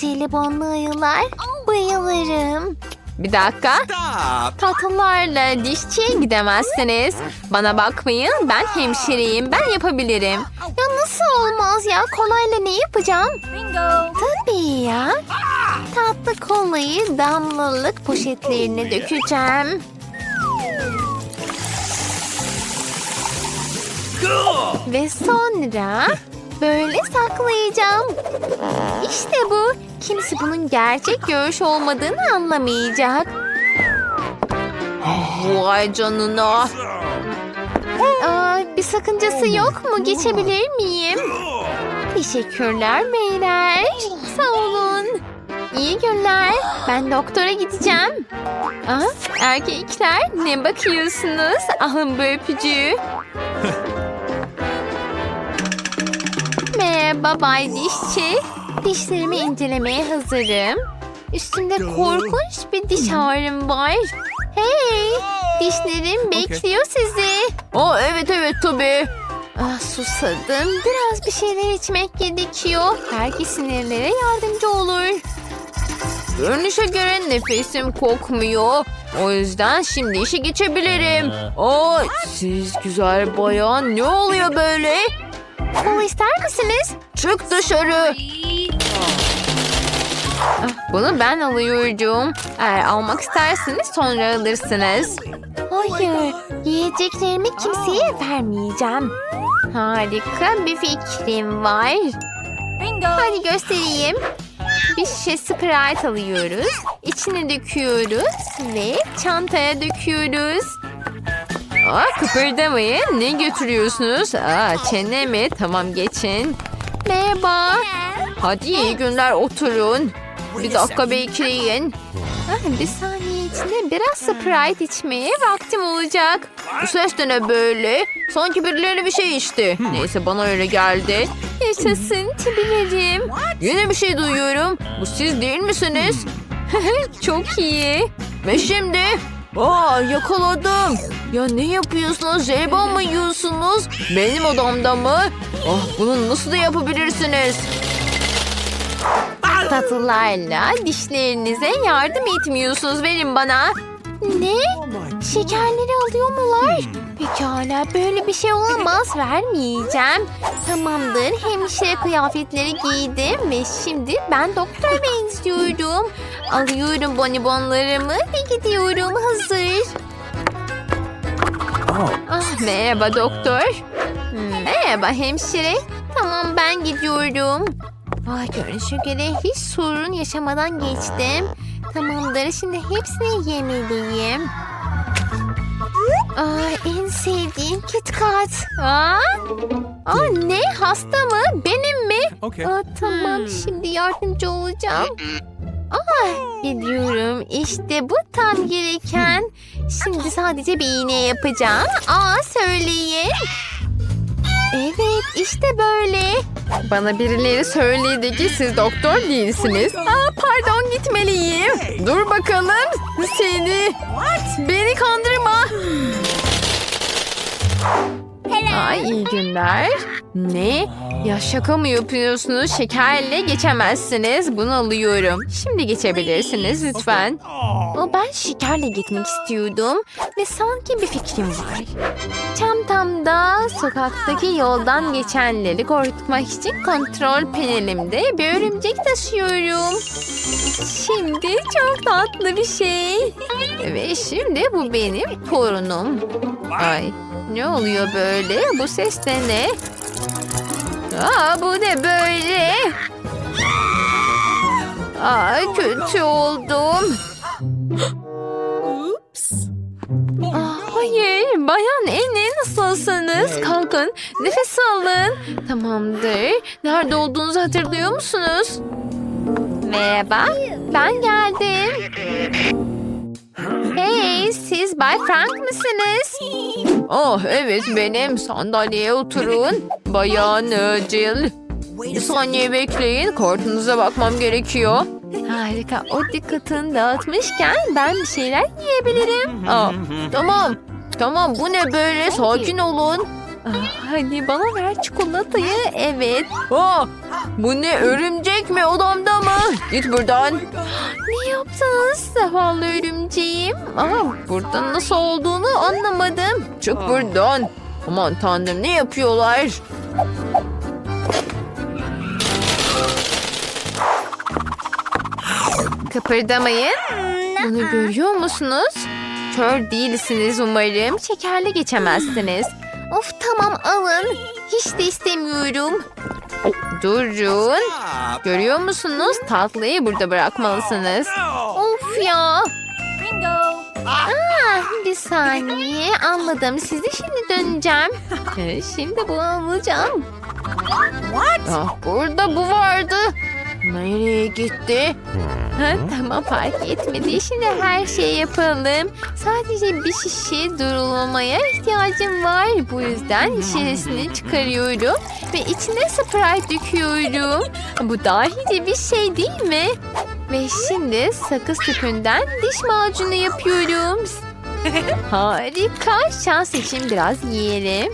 jelibonlu ayılar. Bayılırım. Bir dakika. Stop! Tatlılarla dişçiye gidemezsiniz. Bana bakmayın ben hemşireyim ben yapabilirim. Ya nasıl olmaz ya? Kolayla ne yapacağım? Bingo! Tabii ya. Tatlı kolayı damlalık poşetlerine dökeceğim. Ve sonra böyle saklayacağım. İşte bu. Kimse bunun gerçek görüş olmadığını anlamayacak. Vay canına. Aa, bir sakıncası yok mu? Geçebilir miyim? Teşekkürler beyler. Sağ olun. İyi günler. Ben doktora gideceğim. Aa, erkekler ne bakıyorsunuz? Alın bu öpücüğü. Merhaba Bay Dişçi. Dişlerimi incelemeye hazırım. Üstümde korkunç bir diş ağrım var. Hey! Dişlerim bekliyor sizi. Aa, evet evet tabii. Ah susadım. Biraz bir şeyler içmek gerekiyor. Belki sinirlere yardımcı olur. Görünüşe göre nefesim kokmuyor. O yüzden şimdi işe geçebilirim. Aa, siz güzel bayan ne oluyor böyle? Kola ister misiniz? Çık dışarı. Bunu ben alıyorum. Eğer almak isterseniz sonra alırsınız. Hayır. Yiyeceklerimi kimseye vermeyeceğim. Harika bir fikrim var. Hadi göstereyim. Bir şişe Sprite alıyoruz. İçine döküyoruz ve çantaya döküyoruz. Aa, kıpırdamayın. Ne götürüyorsunuz? Aa, çene mi? Tamam geçin. Merhaba. Hadi iyi günler oturun. Bir dakika bekleyin. Ah, bir saniye içinde biraz Sprite içmeye vaktim olacak. Bu ses de ne böyle? Sanki birileri bir şey içti. Neyse bana öyle geldi. Yaşasın tibilerim. Yine bir şey duyuyorum. Bu siz değil misiniz? Çok iyi. Ve şimdi? Aa yakaladım. Ya ne yapıyorsunuz? Jelibon mu yiyorsunuz? Benim odamda mı? Ah bunu nasıl da yapabilirsiniz? Tatlılarla dişlerinize yardım etmiyorsunuz. Verin bana. Ne? Şekerleri alıyor mular? Pekala böyle bir şey olamaz vermeyeceğim. Tamamdır hemşire kıyafetleri giydim ve şimdi ben doktora benziyorum. Alıyorum bonibonlarımı ve gidiyorum hazır. Ah merhaba doktor. Merhaba hemşire. Tamam ben gidiyorum. Vay görünüşe göre hiç sorun yaşamadan geçtim. Tamamdır şimdi hepsini yemeliyim. Aa, en sevdiğim KitKat. Aa, aa, ne hasta mı? Benim mi? Okay. Aa, tamam şimdi yardımcı olacağım. Aa, biliyorum işte bu tam gereken. Şimdi sadece bir iğne yapacağım. Aa söyleyin. Evet işte böyle. Bana birileri söyledi ki siz doktor değilsiniz. Aa, pardon gitmeliyim. Dur bakalım. Seni. Beni kandırma. Ay iyi günler. Ne? Ya şaka mı yapıyorsunuz? Şekerle geçemezsiniz. Bunu alıyorum. Şimdi geçebilirsiniz lütfen. Ama ben şekerle gitmek istiyordum ve sanki bir fikrim var. Çantamda sokaktaki yoldan geçenleri korkutmak için kontrol panelimde bir örümcek taşıyorum. Şimdi çok tatlı bir şey. Ve şimdi bu benim torunum. Ay ne oluyor böyle? Bu ses de ne? Aa bu ne böyle? Aa kötü oldum. Ah, Hayır bayan Ene nasılsınız? Kalkın nefes alın. Tamamdır. Nerede olduğunuzu hatırlıyor musunuz? merhaba, ben geldim. Hey, siz Bay Frank mısınız? Oh evet benim. Sandalyeye oturun. Bayan e, Jill. Bir saniye bekleyin. Kartınıza bakmam gerekiyor. Harika, o dikkatini dağıtmışken ben bir şeyler yiyebilirim. Aa, tamam. Tamam bu ne böyle? Sakin olun. Ah, hadi bana ver çikolatayı, evet. Aa, bu ne örümcek mi odamda mı? Git buradan. Ne yaptınız zavallı örümceğim? Aa, Buradan nasıl olduğunu anlamadım. Çık buradan. Aman tanrım ne yapıyorlar? kıpırdamayın. Bunu görüyor musunuz? Kör değilsiniz umarım. Şekerle geçemezsiniz. Tamam alın. Hiç de istemiyorum. Durun. Görüyor musunuz? Tatlıyı burada bırakmalısınız. Of ya. Ah, bir saniye anladım. Sizi şimdi döneceğim. Ee, Şimdi bunu alacağım. Ah, burada bu vardı. Nereye gitti? Ha, tamam fark etmedi. Şimdi her şeyi yapalım. Sadece bir şişe durulamaya ihtiyacım var. Bu yüzden şişesini çıkarıyorum. Ve içine Sprite döküyorum. Bu dahice bir şey değil mi? Ve şimdi sakız tüpünden diş macunu yapıyorum. Harika. Şans için biraz yiyelim.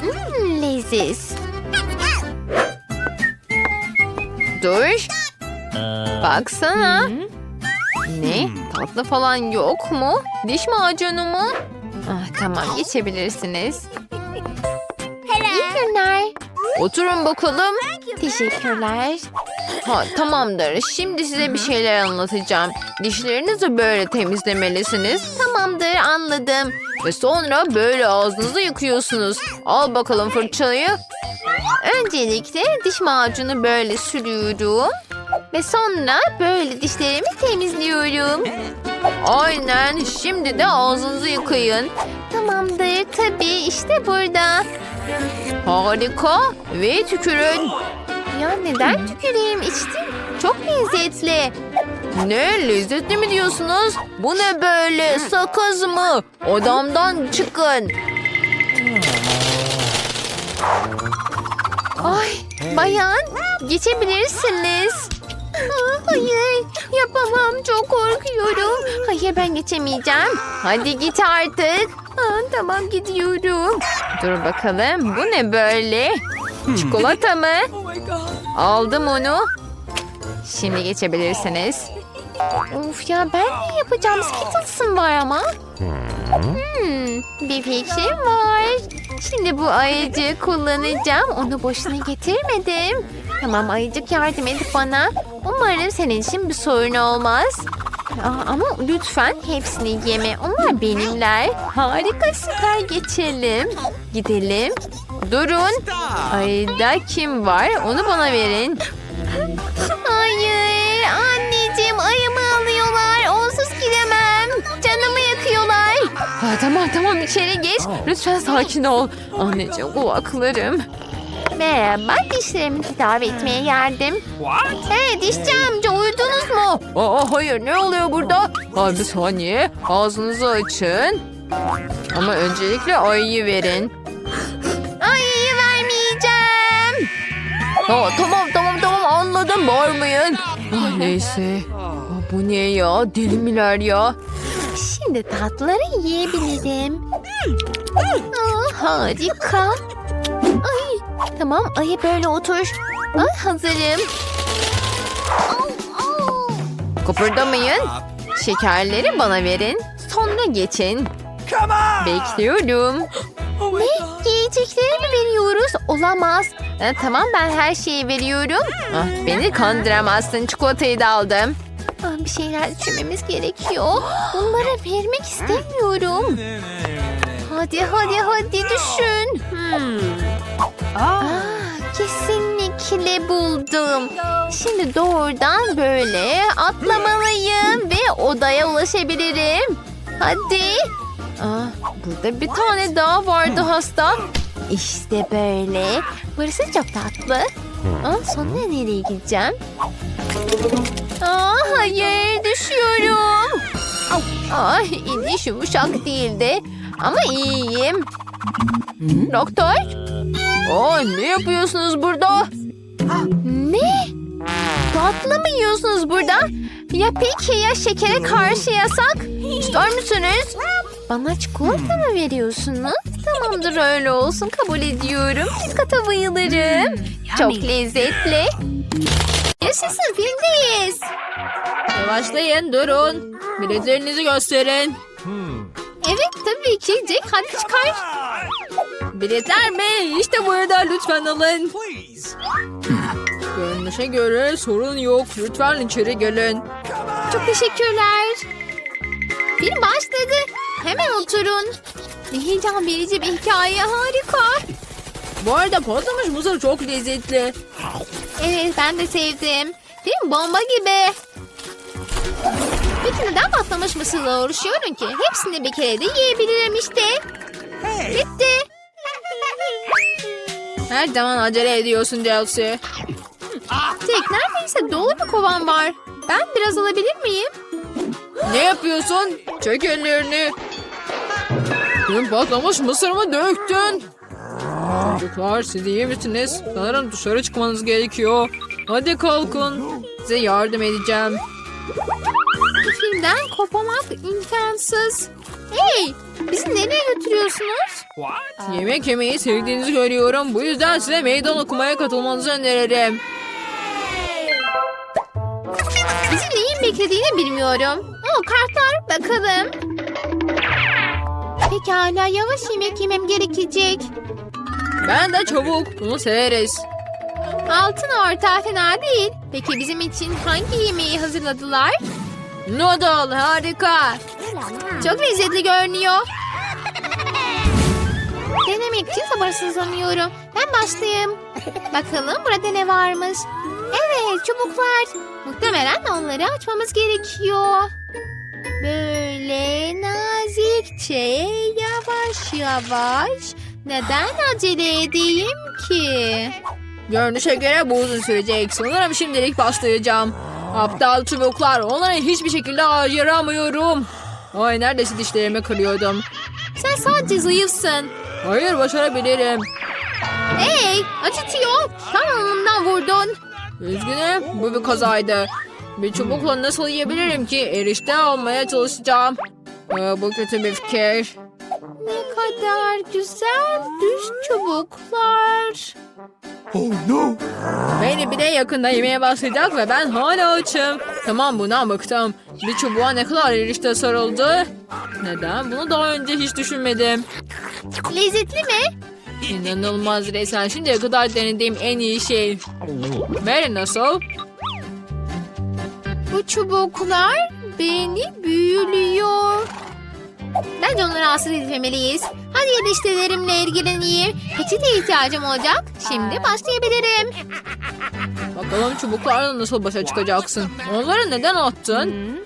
Hmm, leziz. Dur. Baksana. Ne? Tatlı falan yok mu? Diş macunu mu? Ah, tamam geçebilirsiniz. İyi günler. Oturun bakalım. Teşekkürler. Ha, tamamdır. Şimdi size bir şeyler anlatacağım. Dişlerinizi böyle temizlemelisiniz. Tamamdır anladım. Ve sonra böyle ağzınızı yıkıyorsunuz. Al bakalım fırçayı. Öncelikle diş macunu böyle sürüyorum. Ve sonra böyle dişlerimi temizliyorum. Aynen. Şimdi de ağzınızı yıkayın. Tamamdır tabii işte burada. Harika. Ve tükürün. Ya neden tüküreyim içtim. Çok lezzetli. Ne lezzetli mi diyorsunuz? Bu ne böyle sakız mı? Odamdan çıkın. Ay bayan geçebilirsiniz. Aa, hayır yapamam çok korkuyorum. Hayır ben geçemeyeceğim. Hadi git artık. Aa, tamam gidiyorum. Dur bakalım bu ne böyle? Çikolata mı? Aldım onu. Şimdi geçebilirsiniz. Of ya ben ne yapacağım? Skittles'ım var ama. Hmm, bir fikrim var. Şimdi bu ayıcığı kullanacağım. Onu boşuna getirmedim. Tamam ayıcık yardım edip bana. Umarım senin için bir sorun olmaz. Aa, ama lütfen hepsini yeme. Onlar benimler. Harika süper geçelim. Gidelim. Durun. Ayda kim var? Onu bana verin. Hayır anneciğim ayımı alıyorlar. Onsuz gidemem. Canımı yakıyorlar. Ha, tamam tamam içeri geç. Lütfen sakin ol. Anneciğim kulaklarım. Merhaba dişlerimi tedavi etmeye geldim. Hey dişçi amca uyudunuz mu? Aa, hayır ne oluyor burada? Ha, bir saniye. Ağzınızı açın. Ama öncelikle ayıyı verin. Ayıyı vermeyeceğim. Ha, tamam tamam tamam anladım bağırmayın. Ah, neyse. Ah, bu ne ya? Deli miler ya? Şimdi tatlıları yiyebilirim. Aa, harika. Tamam ayı böyle otur. Ay, hazırım. Kıpırdamayın. Şekerleri bana verin. Sonra geçin. Bekliyorum. Ne? Yiyecekleri mi veriyoruz? Olamaz. Ha, tamam ben her şeyi veriyorum. Ah, beni kandıramazsın. Çikolatayı da aldım. Aa, bir şeyler düşünmemiz gerekiyor. Bunları vermek istemiyorum. Hadi hadi hadi düşün. Hmm. Aa, kesinlikle buldum. Şimdi doğrudan böyle atlamalıyım ve odaya ulaşabilirim. Hadi. Ah, burada bir tane daha vardı hasta. İşte böyle. Burası çok tatlı. Aa, sonra nereye gideceğim? Aa, hayır düşüyorum. Ay iniş yumuşak değildi. Ama iyiyim. Doktor. Aa, ne yapıyorsunuz burada? Ne? Tatlı mı yiyorsunuz burada? Ya peki ya şekere karşı yasak? İster misiniz? Bana çikolata mı veriyorsunuz? Tamamdır öyle olsun kabul ediyorum. Kitkata bayılırım. Çok lezzetli. Yaşasın filmdeyiz. Yavaşlayın durun. Biletlerinizi gösterin. Evet tabii ki. Jack hadi çıkar. Biletler mi? İşte burada lütfen alın. Görünüşe göre sorun yok. Lütfen içeri gelin. Çok teşekkürler. Film başladı. Hemen oturun. Ne heyecan verici bir hikaye harika. Bu arada patlamış mısır çok lezzetli. Evet ben de sevdim. Film bomba gibi. Peki neden patlamış mısırla uğraşıyorum ki? Hepsini bir kere de yiyebilirim işte. Bitti. Her zaman acele ediyorsun Chelsea. Tek neredeyse dolu bir kovan var. Ben biraz alabilir miyim? Ne yapıyorsun? Çek ellerini. Tüm patlamış mısırımı döktün. Çocuklar siz iyi misiniz? Sanırım dışarı çıkmanız gerekiyor. Hadi kalkın. Size yardım edeceğim. Filmden kopamak imkansız. Hey! Bizi nereye götürüyorsunuz? Yemek yemeyi sevdiğinizi görüyorum. Bu yüzden size meydan okumaya katılmanızı öneririm. Bizi neyin beklediğini bilmiyorum. Oo, kartlar bakalım. Pekala yavaş yemek yemem gerekecek. Ben de çabuk. Bunu severiz. Altın orta fena değil. Peki bizim için hangi yemeği hazırladılar? Noodle harika. Çok lezzetli görünüyor. Denemek için sabırsızlanıyorum. Ben başlayayım. Bakalım burada ne varmış. Evet çubuklar. Muhtemelen onları açmamız gerekiyor. Böyle nazikçe yavaş yavaş. Neden acele edeyim ki? Görünüşe göre bu uzun sürecek. Sanırım şimdilik başlayacağım. Aptal çubuklar. Onları hiçbir şekilde ayıramıyorum. Ay neredeyse dişlerimi kırıyordum. Sen sadece zayıfsın. Hayır başarabilirim. Hey acıtıyor. Tam alnımdan vurdun. Üzgünüm bu bir kazaydı. Bir çubukla nasıl yiyebilirim ki? Erişte almaya çalışacağım. Ee, bu kötü bir fikir. Ne kadar güzel düz çubuklar. Oh no! Beni bile yakında yemeye başlayacak ve ben hala açım. Tamam bundan bıktım. Bir çubuğa ne kadar erişte sarıldı. Neden? Bunu daha önce hiç düşünmedim. Lezzetli mi? İnanılmaz resmen. Şimdiye kadar denediğim en iyi şey. Mary nasıl? Bu çubuklar beni büyülüyor. Bence onları rahatsız etmemeliyiz. Hadi yerleştirlerimle ilgileneyim. Peçete ihtiyacım olacak. Şimdi başlayabilirim. Bakalım çubuklarla nasıl başa çıkacaksın? Onları neden attın?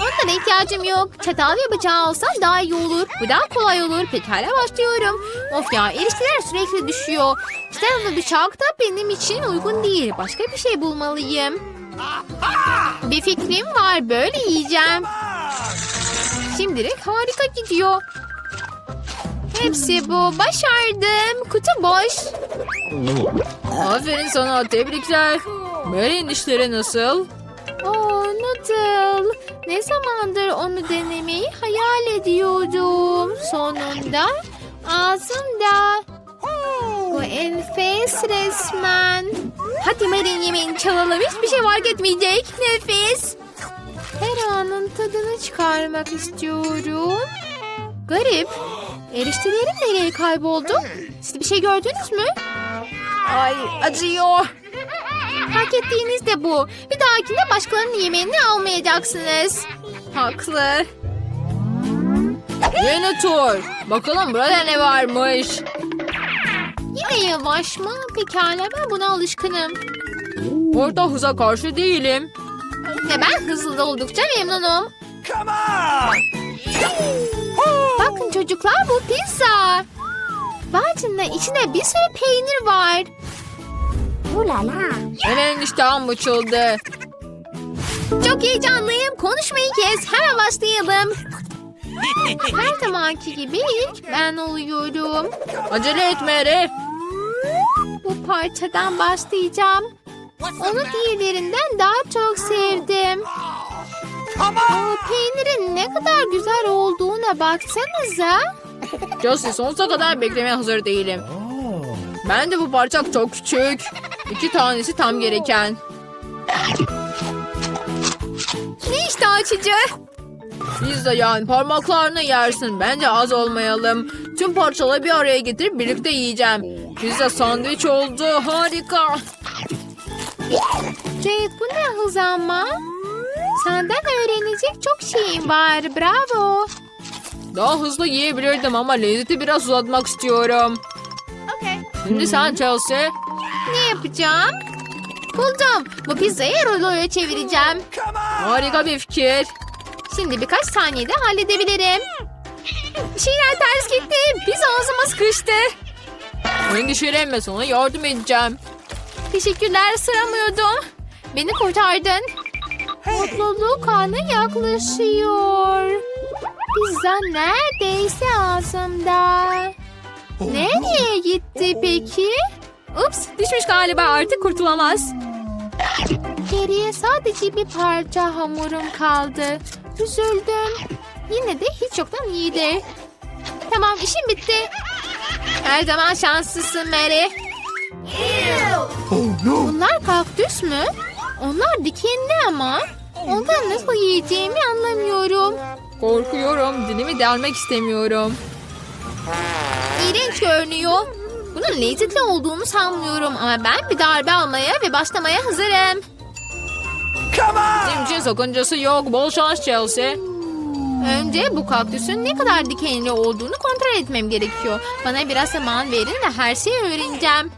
Onlara ihtiyacım yok. Çatal ve bıçağı olsa daha iyi olur. Bu daha kolay olur. Pekala başlıyorum. Of ya erişteler sürekli düşüyor. Çatal ve bıçak da benim için uygun değil. Başka bir şey bulmalıyım. Bir fikrim var. Böyle yiyeceğim. Şimdilik harika gidiyor. Hepsi bu. Başardım. Kutu boş. Aferin sana tebrikler. Mary'in işleri nasıl? Oh Noodle. Ne zamandır onu denemeyi hayal ediyordum. Sonunda ağzımda. Bu enfes resmen. Hadi Marin yemeğini çalalım. Hiçbir şey fark etmeyecek. Nefis. Her anın tadını çıkarmak istiyorum. Garip. Eriştelerim nereye kayboldu? Siz bir şey gördünüz mü? Ay acıyor. Hak ettiğiniz de bu. Bir dahakinde başkalarının yemeğini almayacaksınız. Haklı. Yeni tur. Bakalım burada ne varmış. Yine yavaş mı? Pekala ben buna alışkınım. Orta hıza karşı değilim. Ve ben hızlı oldukça memnunum. Come on! Bakın çocuklar bu pizza. Bacında içinde bir sürü peynir var. Hemen iştahım açıldı. Çok heyecanlıyım. Konuşmayı kes. Hemen başlayalım. Her zamanki gibi ilk ben oluyorum. Acele et Mary. Bu parçadan başlayacağım. Onu diğerlerinden daha çok sevdim. O peynirin ne kadar güzel olduğuna baksanıza. Josie sonsuza kadar beklemeye hazır değilim. Ben de bu parça çok küçük. İki tanesi tam gereken. Ne işte açıcı? Pizza yani parmaklarını yersin. Bence az olmayalım. Tüm parçaları bir araya getirip birlikte yiyeceğim. Pizza sandviç oldu. Harika. Jade bu ne hız ama? Senden öğrenecek çok şeyim var. Bravo. Daha hızlı yiyebilirdim ama lezzeti biraz uzatmak istiyorum. Şimdi sen Chelsea. Ne yapacağım? Buldum. Bu pizzayı ruloya çevireceğim. Harika bir fikir. Şimdi birkaç saniyede halledebilirim. Bir şeyler ters gitti. Pizza ağzıma sıkıştı. Endişelenme sana yardım edeceğim. Teşekkürler sıramıyordum. Beni kurtardın. Mutluluk anı yaklaşıyor. Pizza neredeyse ağzımda. Nereye gitti peki? Ups düşmüş galiba artık kurtulamaz. Geriye sadece bir parça hamurum kaldı. Üzüldüm. Yine de hiç yoktan iyidir. Tamam işim bitti. Her zaman şanslısın Mary. Oh no! Bunlar kaktüs mü? Onlar dikenli ama. Ondan nasıl yiyeceğimi anlamıyorum. Korkuyorum. Dilimi delmek istemiyorum. İğrenç görünüyor. Bunun lezzetli olduğunu sanmıyorum ama ben bir darbe almaya ve başlamaya hazırım. Come on! Bizim için sakıncası yok. Bol şans Chelsea. Önce bu kaktüsün ne kadar dikenli olduğunu kontrol etmem gerekiyor. Bana biraz zaman verin ve her şeyi öğreneceğim.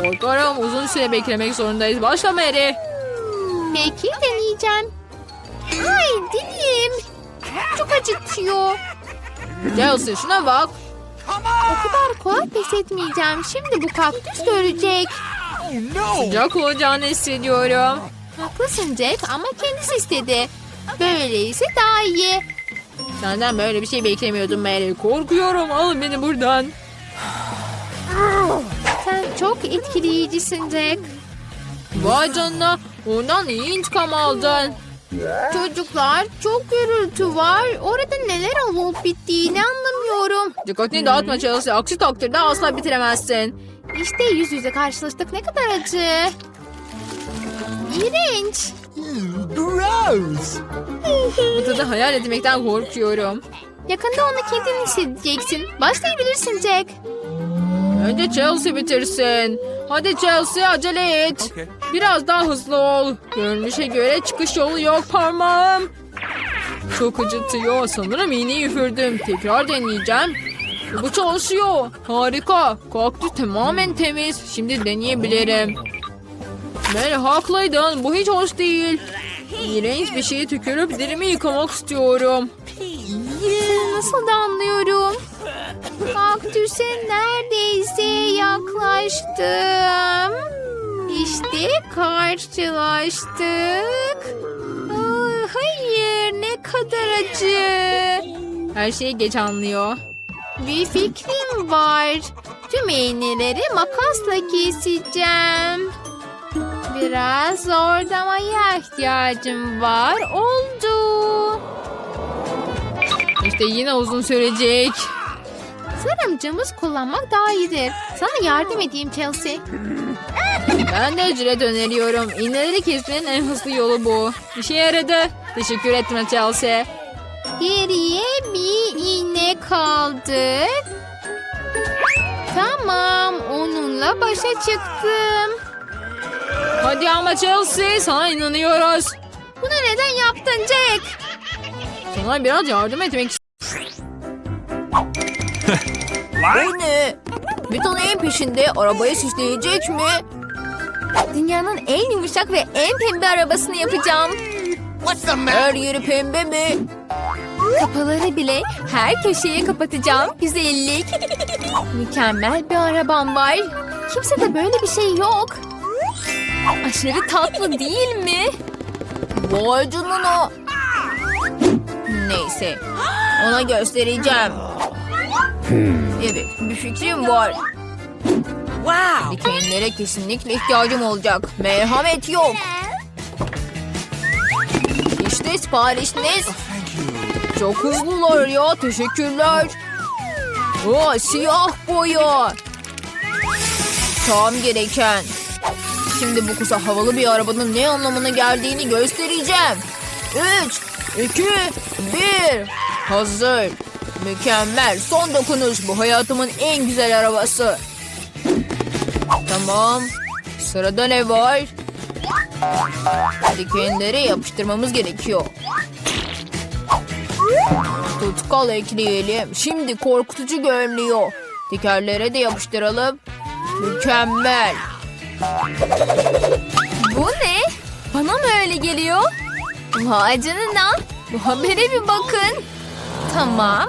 Korkarım uzun süre beklemek zorundayız. Başla Mary. Peki deneyeceğim. Ay dilim. Çok acıtıyor. Chelsea şuna bak. O kadar kolay pes etmeyeceğim. Şimdi bu kaktüs görecek. Oh! Sıcak olacağını hissediyorum. Haklısın Jack ama kendisi istedi. Böyleyse daha iyi. Senden böyle bir şey beklemiyordum Mary. Korkuyorum. Al beni buradan. Sen çok etkileyicisin Jack. Vay canına. Ondan iyi intikam aldın. Çocuklar çok gürültü var. Orada neler olup bittiğini anlamıyorum. Dikkatini dağıtma Chelsea. Aksi takdirde asla bitiremezsin. İşte yüz yüze karşılaştık ne kadar acı. İğrenç. Gross! Bu tadı hayal etmekten korkuyorum. Yakında onu kendin hissedeceksin. Başlayabilirsin Jack. Önce Chelsea bitirsin. Hadi Chelsea acele et. Okay. Biraz daha hızlı ol. Görünüşe göre çıkış yolu yok parmağım. Çok acıtıyor. Sanırım iğneyi üfürdüm. Tekrar deneyeceğim. Bu çalışıyor. Harika. Kaktüs tamamen temiz. Şimdi deneyebilirim. Ben haklıydın. Bu hiç hoş değil. İğrenç bir şeyi tükürüp dilimi yıkamak istiyorum. Nasıl da anlıyorum. Kaktüse neredeyse yaklaştım. İşte karşılaştık. Aa, hayır ne kadar acı. Her şeyi geç anlıyor. Bir fikrim var. Tüm iğneleri makasla keseceğim. Biraz zordamaya ihtiyacım var. Oldu. İşte yine uzun sürecek. Sanırım cımbız kullanmak daha iyidir. Sana yardım edeyim Chelsea. Ben de ücret öneriyorum. İğneleri kesmenin en hızlı yolu bu. İşe yaradı. Teşekkür etme Chelsea. Geriye bir iğne kaldı. Tamam, onunla başa çıktım. Hadi ama Chelsea sana inanıyoruz. Bunu neden yaptın Jack? Sana biraz yardım etmek What? Ne? Bir tane en peşinde arabayı süsleyecek mi? Dünyanın en yumuşak ve en pembe arabasını yapacağım. What's the Her matter? yeri pembe mi? Kapıları bile her köşeye kapatacağım. Güzellik. Mükemmel bir arabam var. Kimse de böyle bir şey yok. Aşırı tatlı değil mi? Vay canına. Neyse. Ona göstereceğim. Evet bir fikrim var. Wow! Dikenlere kesinlikle ihtiyacım olacak. Merhamet yok. İşte siparişiniz. You. Çok hızlılar ya. Teşekkürler. Aa, siyah boya. Tam gereken. Şimdi bu kısa havalı bir arabanın ne anlamına geldiğini göstereceğim. 3, 2, 1. Hazır. Mükemmel. Son dokunuş. Bu hayatımın en güzel arabası. Tamam. Sırada ne var? Dikenleri yapıştırmamız gerekiyor. Tutkal ekleyelim. Şimdi korkutucu görünüyor. Tekerlere de yapıştıralım. Mükemmel. Bu ne? Bana mı öyle geliyor? Vay canına. Bu habere bir bakın. Tamam.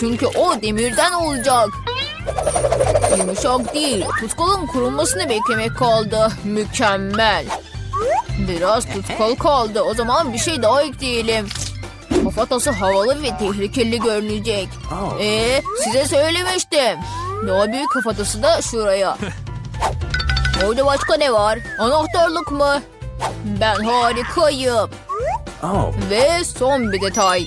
Çünkü o demirden olacak. Yumuşak değil. Tutkalın kurulmasını beklemek kaldı. Mükemmel. Biraz tutkal kaldı. O zaman bir şey daha ekleyelim. Kafatası havalı ve tehlikeli görünecek. Ee, size söylemiştim. Daha büyük kafatası da şuraya. Orada başka ne var? Anahtarlık mı? Ben harikayım. Oh. Ve son bir detay.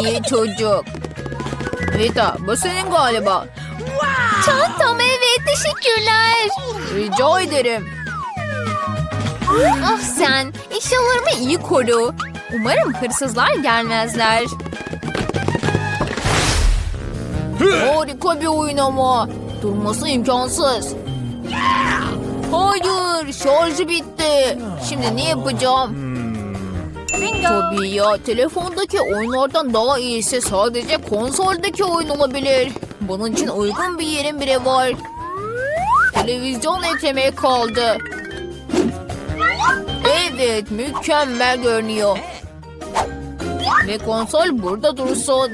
İyi çocuk. Vita bu senin galiba. Çantam evet teşekkürler. Rica ederim. Ah sen eşyalarımı iyi koru. Umarım hırsızlar gelmezler. Harika bir oyun ama. Durması imkansız. Hayır şarjı bitti. Şimdi ne yapacağım? Tabii ya telefondaki oyunlardan daha iyisi sadece konsoldaki oyun olabilir. Bunun için uygun bir yerim bile var. Televizyon eklemeye kaldı. Evet mükemmel görünüyor. Ve konsol burada dursun.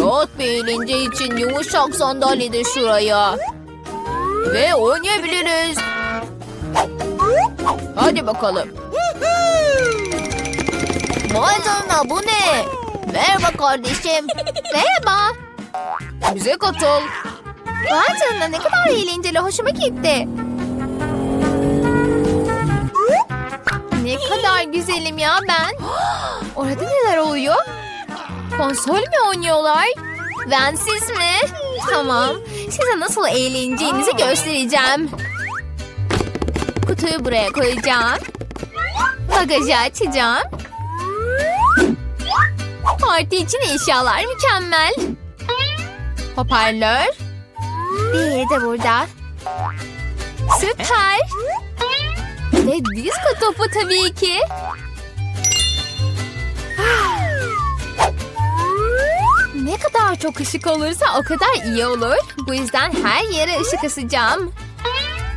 Rahat bir eğlence için yumuşak sandalye de şuraya. Ve oynayabiliriz. Hadi bakalım. Vay bu ne? Merhaba kardeşim. Merhaba. Bize katıl. Vay canına ne kadar eğlenceli. Hoşuma gitti. Ne kadar güzelim ya ben. Orada neler oluyor? Konsol mü oynuyorlar? Ben siz mi? Tamam. Size nasıl eğleneceğinizi göstereceğim. Kutuyu buraya koyacağım. Bagajı açacağım. Parti için eşyalar mükemmel. Hoparlör. Diğeri de burada. Süper. Ve disko topu tabii ki. Ne kadar çok ışık olursa o kadar iyi olur. Bu yüzden her yere ışık asacağım.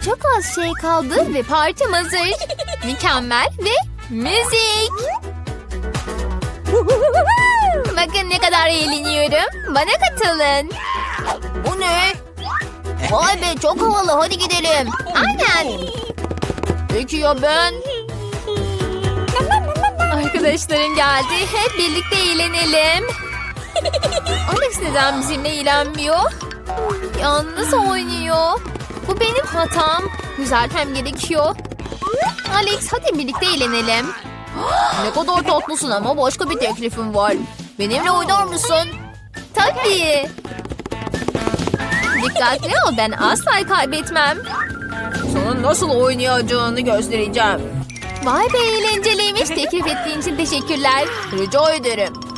Çok az şey kaldı ve partim hazır. Mükemmel ve müzik. Bakın ne kadar eğleniyorum. Bana katılın. Bu ne? Vay be çok havalı hadi gidelim. Aynen. Peki ya ben? Arkadaşların geldi. Hep birlikte eğlenelim. Alex neden bizimle eğlenmiyor? Yalnız oynuyor. Bu benim hatam. Düzeltmem gerekiyor. Alex hadi birlikte eğlenelim. Ne kadar tatlısın ama başka bir teklifim var. Benimle oynar mısın? Tabii. Dikkatli ol ben asla kaybetmem. Sana nasıl oynayacağını göstereceğim. Vay be eğlenceliymiş. Teklif ettiğin için teşekkürler. Rica ederim.